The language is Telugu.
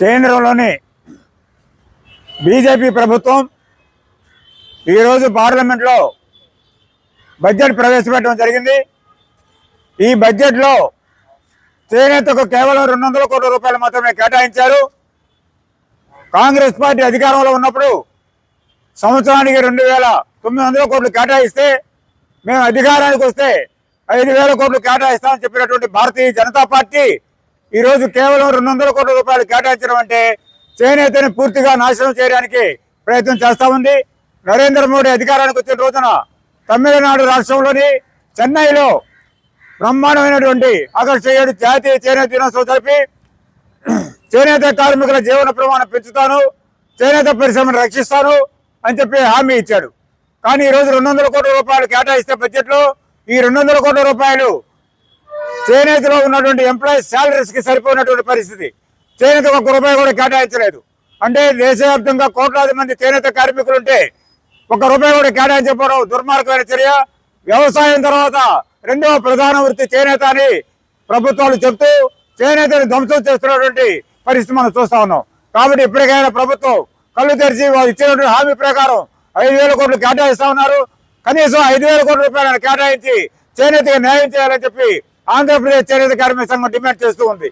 కేంద్రంలోని బీజేపీ ప్రభుత్వం ఈరోజు పార్లమెంట్లో బడ్జెట్ ప్రవేశపెట్టడం జరిగింది. ఈ బడ్జెట్లో చేనేతకు కేవలం రెండు వందల కోట్ల రూపాయలు మాత్రమే కేటాయించారు. కాంగ్రెస్ పార్టీ అధికారంలో ఉన్నప్పుడు సంవత్సరానికి రెండు వేల తొమ్మిది వందల కోట్లు కేటాయిస్తే మేము అధికారానికి వస్తే ఐదు వేల కోట్లు కేటాయిస్తామని చెప్పినటువంటి భారతీయ జనతా పార్టీ ఈరోజు కేవలం రెండు వందల కోట్ల రూపాయలు కేటాయించడం అంటే చేనేతని పూర్తిగా నాశనం చేయడానికి ప్రయత్నం చేస్తా ఉంది. నరేంద్ర మోడీ అధికారానికి వచ్చిన రోజున తమిళనాడు రాష్ట్రంలోని చెన్నైలో బ్రహ్మాండమైనటువంటి ఆగస్టు ఏడు జాతీయ చేనేత దినోత్సవం జరిపి చేనేత కార్మికుల జీవన ప్రమాణం పెంచుతాను చేనేత పరిశ్రమను రక్షిస్తాను అని చెప్పి హామీ ఇచ్చాడు. కానీ ఈ రోజు రెండు వందల కోట్ల రూపాయలు కేటాయిస్తే బడ్జెట్లో ఈ రెండు వందల కోట్ల రూపాయలు చేనేతలో ఉన్నటువంటి ఎంప్లాయీస్ శాలరీస్కి సరిపోయినటువంటి పరిస్థితి. చేనేత ఒక రూపాయి కూడా కేటాయించలేదు. అంటే దేశవ్యాప్తంగా కోట్లాది మంది చేనేత కార్మికులు ఉంటే ఒక్క రూపాయి కూడా కేటాయించకపోవడం దుర్మార్గమైన చర్య. వ్యవసాయం తర్వాత రెండవ ప్రధాన వృత్తి చేనేత అని ప్రభుత్వాలు చెప్తూ చేనేతని ధ్వంసం చేస్తున్నటువంటి పరిస్థితి మనం చూస్తా ఉన్నాం. కాబట్టి ఇప్పటికైనా ప్రభుత్వం కళ్ళు తెరిచి వాళ్ళు ఇచ్చినటువంటి హామీ ప్రకారం ఐదు వేల కోట్లు కేటాయిస్తా ఉన్నారు. కనీసం ఐదు వేల కోట్ల రూపాయలను కేటాయించి చేనేతకు న్యాయం చేయాలని చెప్పి ఆంధ్రప్రదేశ్ చేనేత కార్మిక సంఘం డిమాండ్ చేస్తూ ఉంది.